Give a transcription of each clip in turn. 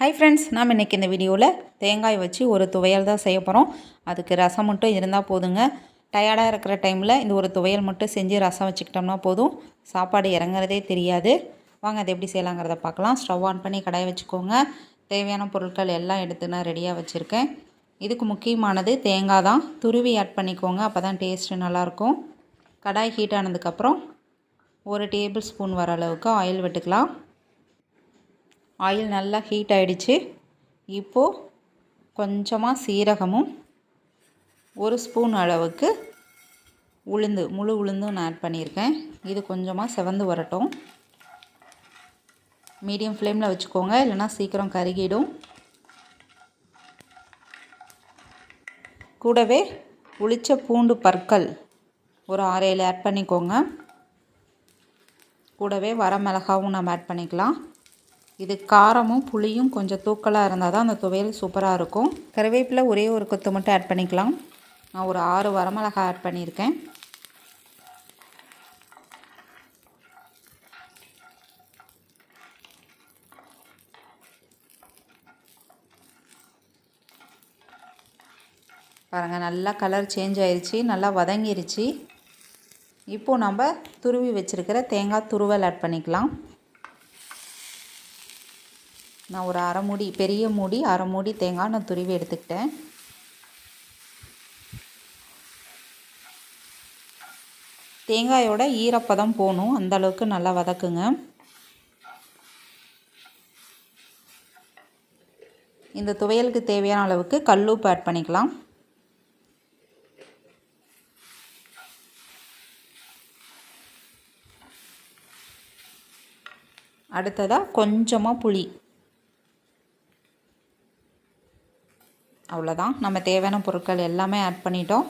Hi friends நாம் இன்றைக்கி இந்த வீடியோவில் தேங்காய் வச்சு ஒரு துவையல் தான் செய்ய போகிறோம் அதுக்கு ரசம் மட்டும் இருந்தால் போதுங்க. டயர்டாக இருக்கிற டைமில் இந்த ஒரு துவையல் மட்டும் செஞ்சு ரசம் வச்சுக்கிட்டோம்னா போதும். சாப்பாடு இறங்குறதே தெரியாது. வாங்க அதை எப்படி செய்யலாங்கிறத பார்க்கலாம். ஸ்டவ் ஆன் பண்ணி கடாய் வச்சுக்கோங்க. தேவையான பொருட்கள் எல்லாம் எடுத்து நான் ரெடியாக வச்சுருக்கேன். இதுக்கு முக்கியமானது தேங்காய் தான். துருவி ஆட் பண்ணிக்கோங்க அப்போ தான் டேஸ்ட்டு நல்லாயிருக்கும் கடாய் ஹீட் ஆனதுக்கப்புறம் ஒரு டேபிள் ஸ்பூன் வர அளவுக்கு ஆயில் விட்டுக்கலாம். ஆயில் நல்லா ஹீட் ஆகிடுச்சு இப்போது கொஞ்சமாக சீரகமும் ஒரு ஸ்பூன் அளவுக்கு உளுந்து முழு உளுந்தும் நான் ஆட் பண்ணியிருக்கேன். இது கொஞ்சமாக செவந்து வரட்டும். மீடியம் ஃப்ளேமில் வச்சுக்கோங்க இல்லைனா சீக்கிரம் கருகிடும். கூடவே உளிச்ச பூண்டு பற்கள் ஒரு ஆறு ஏழு ஆட் பண்ணிக்கோங்க. கூடவே வரமிளகாவும் நம்ம ஆட் பண்ணிக்கலாம். இது காரமும் புளியும் கொஞ்சம் தூக்கலாக இருந்தால் தான் அந்த துவையல் சூப்பராக இருக்கும். கருவேப்பிலை ஒரே ஒரு கொத்து மட்டும் ஆட் பண்ணிக்கலாம். நான் ஒரு ஆறு வரமிளகா ஆட் பண்ணியிருக்கேன். பாருங்கள் நல்லா கலர் சேஞ்ச் ஆயிடுச்சு நல்லா வதங்கிருச்சு. இப்போது நம்ம துருவி வச்சுருக்கிற தேங்காய் துருவல் ஆட் பண்ணிக்கலாம். நான் ஒரு அரை மூடி பெரிய மூடி அரை மூடி தேங்காய் நான் துருவி எடுத்துக்கிட்டேன். தேங்காயோட ஈரப்பதம் போகணும். அந்தளவுக்கு நல்லா வதக்குங்க. இந்த துவையலுக்கு தேவையான அளவுக்கு கல்லுப்பு ஆட் பண்ணிக்கலாம். அடுத்ததாக கொஞ்சமாக புளி. அவ்வளோதான் நம்ம தேவையான பொருட்கள் எல்லாமே ஆட் பண்ணிட்டோம்.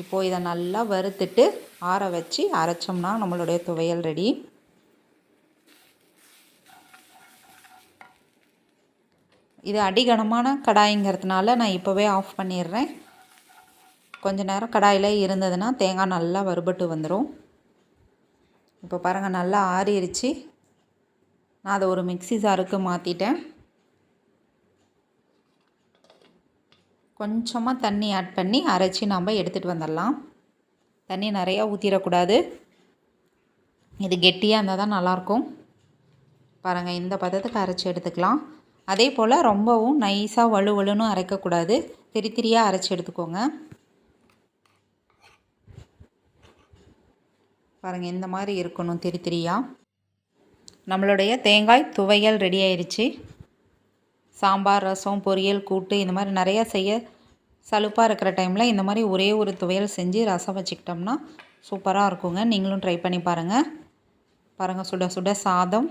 இப்போது இதை நல்லா வறுத்துட்டு ஆற வச்சு அரைச்சோம்னா நம்மளுடைய துவையல் ரெடி இது அடிகனமான கடாய்ங்கிறதுனால நான் இப்போவே ஆஃப் பண்ணிடுறேன். கொஞ்ச நேரம் கடாயில் இருந்ததுன்னா தேங்காய் நல்லா வறுபட்டு வந்துடும் இப்போ பாருங்கள் நல்லா ஆறிடுச்சு நான் அதை ஒரு மிக்சி ஜாருக்கு மாற்றிட்டேன் கொஞ்சமாக தண்ணி ஆட் பண்ணி அரைச்சி நாம் எடுத்துகிட்டு வந்துடலாம். தண்ணி நிறையா ஊற்றிடக்கூடாது இது கெட்டியாக இருந்தால் தான் நல்லாயிருக்கும். பாருங்கள் இந்த பதத்துக்கு அரைச்சி எடுத்துக்கலாம். அதே போல் ரொம்பவும் நைஸாக வலு வலுன்னு அரைக்கக்கூடாது. திரி திரியாக அரைச்சி எடுத்துக்கோங்க. பாருங்கள் இந்த மாதிரி இருக்கணும் திரி திரியாக நம்மளுடைய தேங்காய் துவையல் ரெடி ஆயிடுச்சு சாம்பார் ரசம் பொரியல் கூட்டு இந்த மாதிரி நிறையா செய்ய சலுப்பாக இருக்கிற டைமில் இந்த மாதிரி ஒரே ஒரு துவையல் செஞ்சு ரசம் வச்சுக்கிட்டோம்னா சூப்பராக இருக்குங்க. நீங்களும் ட்ரை பண்ணி பாருங்கள் பாருங்கள் சுட சுட சாதம்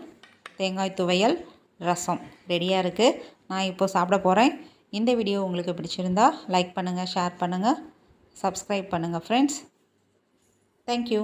தேங்காய் துவையல் ரசம் ரெடியாக இருக்குது நான் இப்போது சாப்பிட போகிறேன் இந்த வீடியோ உங்களுக்கு பிடிச்சிருந்தா லைக் பண்ணுங்கள் ஷேர் பண்ணுங்கள் சப்ஸ்கிரைப் பண்ணுங்கள் ஃப்ரெண்ட்ஸ் தேங்க்யூ